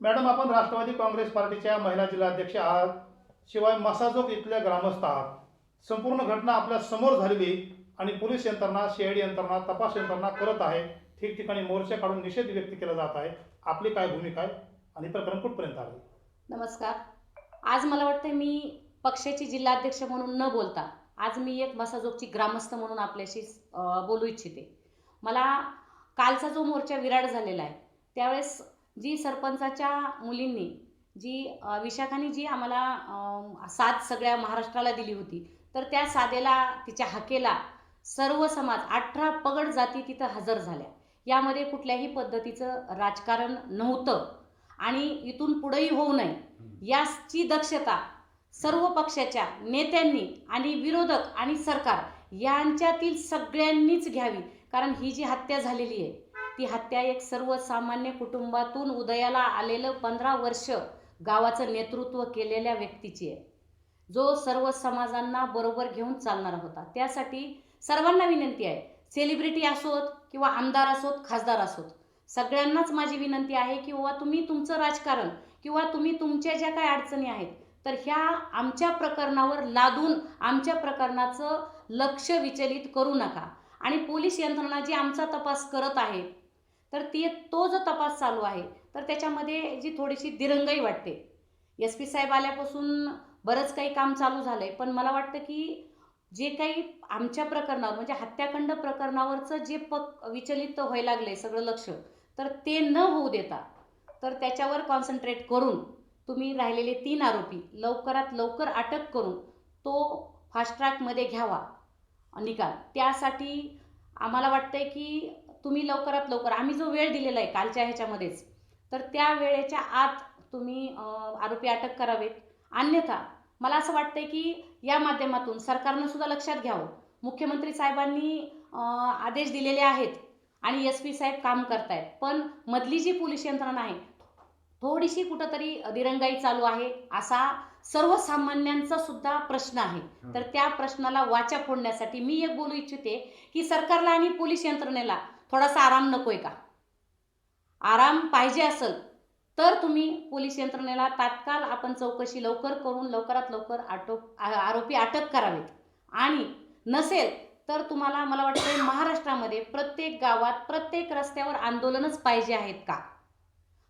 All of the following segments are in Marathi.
मॅडम आपण राष्ट्रवादी काँग्रेस पार्टीच्या महिला जिल्हाध्यक्ष आहात. शिवाय मसाजोग इथल्या ग्रामस्थ आहात. संपूर्ण घटना आपल्यासमोर झालेली आणि पोलीस यंत्रणा सीआयडी यंत्रणा तपास यंत्रणा करत आहे. ठिकठिकाणी मोर्चे काढून निषेध व्यक्त केला जात आहे. आपली काय भूमिका आहे? आणि प्रकरण कुठपर्यंत आले? नमस्कार. आज मला वाटतं मी पक्षाची जिल्हाध्यक्ष म्हणून न बोलता आज मी एक मसाजोगची ग्रामस्थ म्हणून आपल्याशी बोलू इच्छिते. मला कालचा जो मोर्चा विराट झालेला आहे त्यावेळेस जी सरपंचाच्या मुलींनी जी विशाखानी विशाखाने जी आम्हाला साथ सगळ्या महाराष्ट्राला दिली होती तर त्या साधेला तिच्या हाकेला सर्व समाज अठरा पगड जाती तिथं हजर झाल्या. यामध्ये कुठल्याही पद्धतीचं राजकारण नव्हतं आणि इथून पुढेही होऊ नये याची दक्षता सर्व पक्षाच्या नेत्यांनी आणि विरोधक आणि सरकार यांच्यातील सगळ्यांनीच घ्यावी. कारण ही जी हत्या झालेली आहे ती हत्या एक सर्वसामान्य कुटुंबातून उदयाला आलेलं पंधरा वर्ष गावाचं नेतृत्व केलेल्या व्यक्तीची आहे. जो सर्व समाजांना बरोबर घेऊन चालणारा होता. त्यासाठी सर्वांना विनंती आहे. सेलिब्रिटी असोत किंवा आमदार असोत खासदार असोत सगळ्यांनाच माझी विनंती आहे की बाबा तुम्ही तुमचं राजकारण किंवा तुम्ही तुमच्या ज्या काही अडचणी आहेत तर ह्या आमच्या प्रकरणावर लादून आमच्या प्रकरणाचं लक्ष विचलित करू नका. आणि पोलीस यंत्रणा जी आमचा तपास करत आहे तर ती तो जो तपास चालू आहे तर त्याच्यामध्ये जी थोडीशी दिरंगाई वाटते. एस पी साहेब आल्यापासून बरंच काही काम चालू झालं आहे पण मला वाटतं की जे काही आमच्या प्रकरणावर म्हणजे हत्याकांड प्रकरणावरचं जे पक विचलित व्हायला आहे सगळं लक्ष तर ते न होऊ देता तर त्याच्यावर कॉन्सन्ट्रेट करून तुम्ही राहिलेले तीन आरोपी लवकरात लवकर अटक करून तो फास्ट ट्रॅकमध्ये घ्यावा निकाल. त्यासाठी आम्हाला वाटतं आहे की तुम्ही लवकरात लवकर आम्ही जो वेळ दिलेला आहे कालच्या ह्याच्यामध्येच तर त्या वेळेच्या आत तुम्ही आरोपी अटक करावेत. अन्यथा मला असं वाटतंय की या माध्यमातून सरकारनं सुद्धा लक्षात घ्यावं. मुख्यमंत्री साहेबांनी आदेश दिलेले आहेत आणि एस पी साहेब काम करतायत. पण मधली जी पोलीस यंत्रणा आहे थोडीशी कुठंतरी दिरंगाई चालू आहे असा सर्वसामान्यांचा सुद्धा प्रश्न आहे. तर त्या प्रश्नाला वाचा फोडण्यासाठी मी एक बोलू इच्छिते की सरकारला आणि पोलीस यंत्रणेला थोडासा आराम नको आहे का? आराम पाहिजे असेल तर तुम्ही पोलीस यंत्रणेला तात्काळ आपण चौकशी लवकर करून लवकरात लवकर आटोप आरोपी अटक करावेत. आणि नसेल तर तुम्हाला मला वाटतं महाराष्ट्रामध्ये प्रत्येक गावात प्रत्येक रस्त्यावर आंदोलनच पाहिजे आहेत का?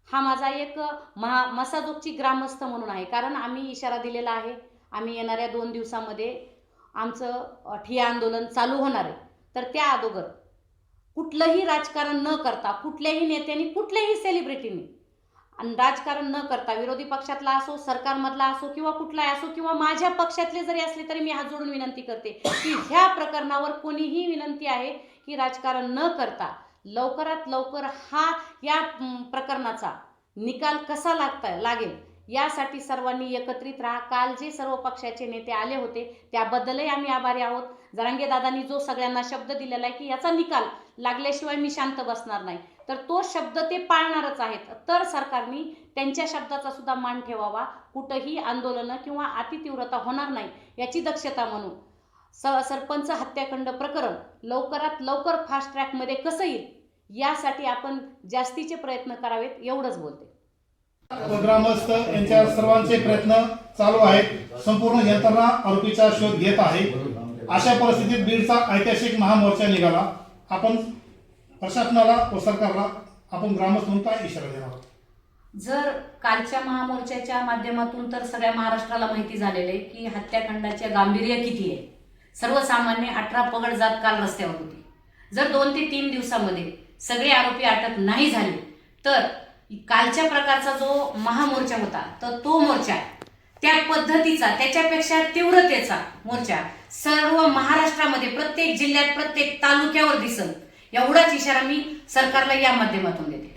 हा माझा एक महा मसाजोगची ग्रामस्थ म्हणून आहे. कारण आम्ही इशारा दिलेला आहे. आम्ही येणाऱ्या दोन दिवसामध्ये आमचं ठिया आंदोलन चालू होणार आहे. तर त्या अगोदर कुठलंही राजकारण न करता कुठल्याही नेत्यांनी कुठल्याही सेलिब्रिटींनी आणि राजकारण न करता विरोधी पक्षातला असो सरकारमधला असो किंवा कुठलाही असो किंवा माझ्या पक्षातले जरी असले तरी मी हात जोडून विनंती करते की ह्या प्रकरणावर कोणीही विनंती आहे की राजकारण न करता लवकरात लवकर हा या प्रकरणाचा निकाल कसा लागता लागेल यासाठी सर्वांनी एकत्रित राहा. काल जे सर्व पक्षाचे नेते आले होते त्याबद्दलही आम्ही आभारी आहोत. जरांगे दादांनी जो सगळ्यांना शब्द दिलेला आहे की याचा निकाल लागल्याशिवाय मी शांत बसणार नाही. तर तो शब्द ते पाळणारच आहेत. तर सरकारने त्यांच्या शब्दाचा सुद्धा मान ठेवावा. कुठंही आंदोलनं किंवा अतितीव्रता होणार नाही याची दक्षता म्हणून. स सरपंच हत्याखंड प्रकरण लवकरात लवकर फास्ट ट्रॅकमध्ये कसं येईल? यासाठी आपण जास्तीचे प्रयत्न करावेत एवढंच बोलते. ग्रामस्थ यांच्या सर्वांचे प्रयत्न चालू आहेत. संपूर्ण यंत्रणा आरोपीचा शोध घेत आहे. अशा परिस्थितीत बीडचा ऐतिहासिक महामोर्चा निघाला. आपण प्रशासनाला व सरकारला आपण ग्रामस्थ म्हणून काय इशारा देणार? आहोत? जर कालच्या महामोर्चाच्या माध्यमातून तर सगळ्या महाराष्ट्राला माहिती झालेलं आहे की हत्याकांडाचे गांभीर्य किती आहे? सर्वसामान्य अठरा पगड जात काल रस्त्यावर होती. जर दोन ते तीन दिवसामध्ये सगळे आरोपी अटक नाही झाले तर कालच्या प्रकारचा जो महामोर्चा होता तर तो मोर्चा त्या पद्धतीचा त्याच्यापेक्षा तीव्रतेचा मोर्चा सर्व महाराष्ट्रामध्ये प्रत्येक जिल्ह्यात प्रत्येक तालुक्यावर दिसल. एवढाच इशारा मी सरकारला या माध्यमातून देते.